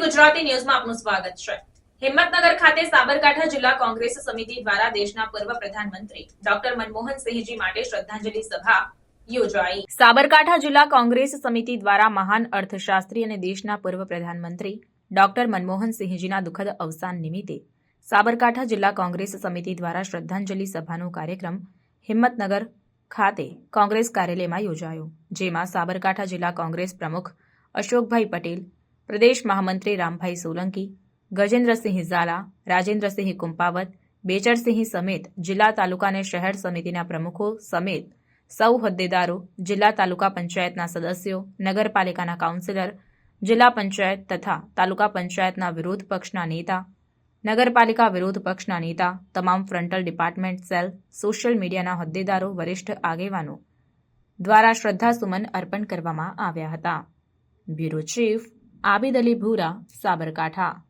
ગુજરાતી ન્યૂઝમાં આપનું સ્વાગત છે. હિંમતનગર ખાતે સાબરકાંઠા જિલ્લા કોંગ્રેસ સમિતિ દ્વારા દેશના પૂર્વ પ્રધાનમંત્રી ડોક્ટર મનમોહનસિંહજી માટે શ્રદ્ધાંજલિ સભા યોજાઈ. સાબરકાંઠા જિલ્લા કોંગ્રેસ સમિતિ દ્વારા મહાન અર્થશાસ્ત્રી અને દેશના પૂર્વ પ્રધાનમંત્રી ડોક્ટર મનમોહનસિંહજીના દુઃખદ અવસાન નિમિત્તે સાબરકાંઠા જિલ્લા કોંગ્રેસ સમિતિ દ્વારા શ્રદ્ધાંજલિ સભાનો કાર્યક્રમ હિંમતનગર ખાતે કોંગ્રેસ કાર્યાલયમાં યોજાયો, જેમાં સાબરકાંઠા જિલ્લા કોંગ્રેસ પ્રમુખ અશોકભાઈ પટેલ પ્રદેશ મહામંત્રી રામભાઈ સોલંકી, ગજેન્દ્રસિંહ ઝાલા, રાજેન્દ્રસિંહ કુંપાવત, બેચરસિંહ સમેત જિલ્લા તાલુકા અને શહેર સમિતિના પ્રમુખો સમેત સૌ હોદ્દેદારો, જિલ્લા તાલુકા પંચાયતના સદસ્યો, નગરપાલિકાના કાઉન્સિલર, જિલ્લા પંચાયત તથા તાલુકા પંચાયતના વિરોધ પક્ષના નેતા, નગરપાલિકા વિરોધ પક્ષના નેતા, તમામ ફ્રન્ટલ ડિપાર્ટમેન્ટ સેલ, સોશિયલ મીડિયાના હોદ્દેદારો, વરિષ્ઠ આગેવાનો દ્વારા શ્રદ્ધાસુમન અર્પણ કરવામાં આવ્યા હતા. બ્યુરો ચીફ આબિદ અલી ભૂરા સાબરકાંઠા.